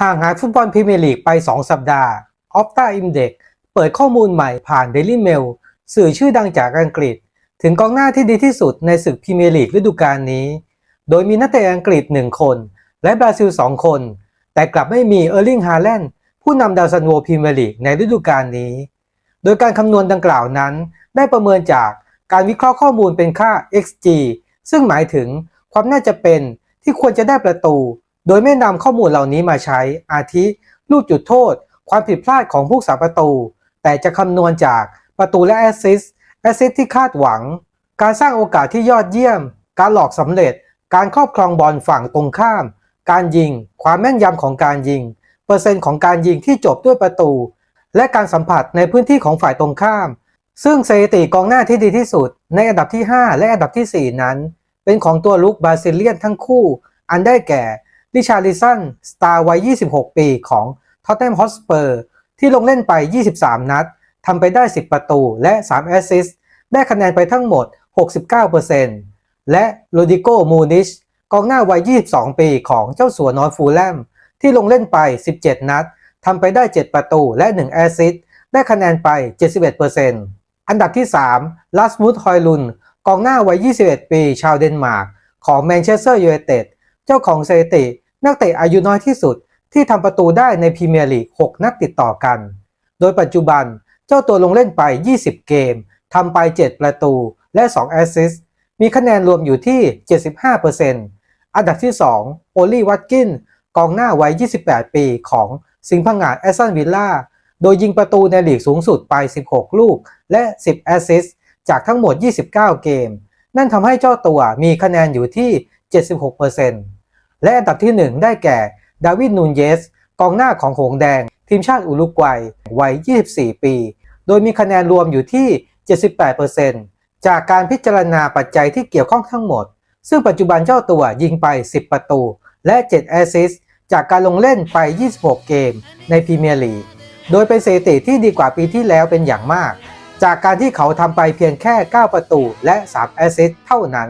ห่างหายฟุตบอลพรีเมียร์ลีกไป 2 สัปดาห์ Opta Index เปิดข้อมูลใหม่ผ่าน Daily Mail สื่อชื่อดังจากอังกฤษ ถึงกองหน้าที่ดีที่สุดในศึกพรีเมียร์ลีกฤดูกาลนี้ โดยมีนักเตะอังกฤษ 1 คน และบราซิล 2 คน แต่กลับไม่มีเออร์ลิงฮาแลนด์ผู้นำดาวซันโวพรีเมียร์ลีกในฤดูกาลนี้ โดยการคำนวณดังกล่าวนั้น ได้ประเมินจากการวิเคราะห์ข้อมูลเป็นค่า XG ซึ่งหมายถึงความน่าจะเป็นที่ควรจะได้ประตู โดยไม่นำข้อมูลเหล่านี้มาใช้ อาทิลูกจุดโทษ ความผิดพลาดของผู้สาประตู แต่จะคำนวณจากประตูและแอสซิสแอสซิสที่คาดหวัง การสร้างโอกาสที่ยอดเยี่ยม การหลอกสำเร็จ การครอบครองบอลฝั่งตรงข้าม การยิง ความแม่นยำของการยิง เปอร์เซ็นต์ของการยิงที่จบด้วยประตู และการสัมผัสในพื้นที่ของฝ่ายตรงข้าม ซึ่งสถิติกองหน้าที่ดีที่สุด ในอันดับที่ 5 และอันดับทีสี่4 นั้น เป็นของตัวลุกบาซิเลียนทั้งคู่ อันได้แก่ ริชาริสันสตาร์วัย 26 ปีของท็อตแนมฮอสเปอร์ที่ลงเล่นไป 23 นัดทำไปได้ 10 ประตูและ 3 แอสซิสต์ได้คะแนนไปทั้งหมด 69%และโรดิโกมูนิชกองหน้าวัย 22 ปีของเจ้าสัวนอยฟูลแลม ที่ลงเล่นไป 17 นัดทำไปได้ 7 ประตูและ 1 แอสซิสต์ได้คะแนนไป 71%อันดับที่ 3ลัสมุดฮอยลุน กองหน้าวัย 21 ปี ชาวเดนมาร์ก ของแมนเชสเตอร์ยูไนเต็ด เจ้าของสถิติ นักเตะอายุน้อยที่สุดที่ทำประตูได้ในพรีเมียร์ลีก 6 นัดติดต่อกัน โดยปัจจุบันเจ้าตัวลงเล่นไป 20 เกม ทำไป 7 ประตูและ 2 แอสซิสต์ มีคะแนนรวมอยู่ที่ 75%อันดับที่ 2 โอลีวัตกิน กองหน้าวัย 28 ปีของสิงห์พังงาดแอสตันวิลล่า โดยยิงประตูในลีกสูงสุดไป 16 ลูก และ 10 แอสซิสต์จากทั้งหมด 29 เกม นั่นทำให้เจ้าตัวมีคะแนนอยู่ที่ 76% และอันดับที่ 1 ได้แก่ ดาวิดนูนเยส กองหน้าของหงแดง ทีมชาติอุรุกวัย วัย 24 ปี โดยมีคะแนนรวมอยู่ที่ 78%จากการพิจารณาปัจจัยที่เกี่ยวข้องทั้งหมด ซึ่งปัจจุบันเจ้าตัวยิงไป 10 ประตู และ 7 แอสซิสต์จากการลงเล่นไป 26 เกม ในพรีเมียร์ลีก โดยเป็นสถิติที่ดีกว่าปีที่แล้วเป็นอย่างมาก จากการที่เขาทำไปเพียงแค่ 9 ประตูและ 3 แอสซิสต์เท่านั้น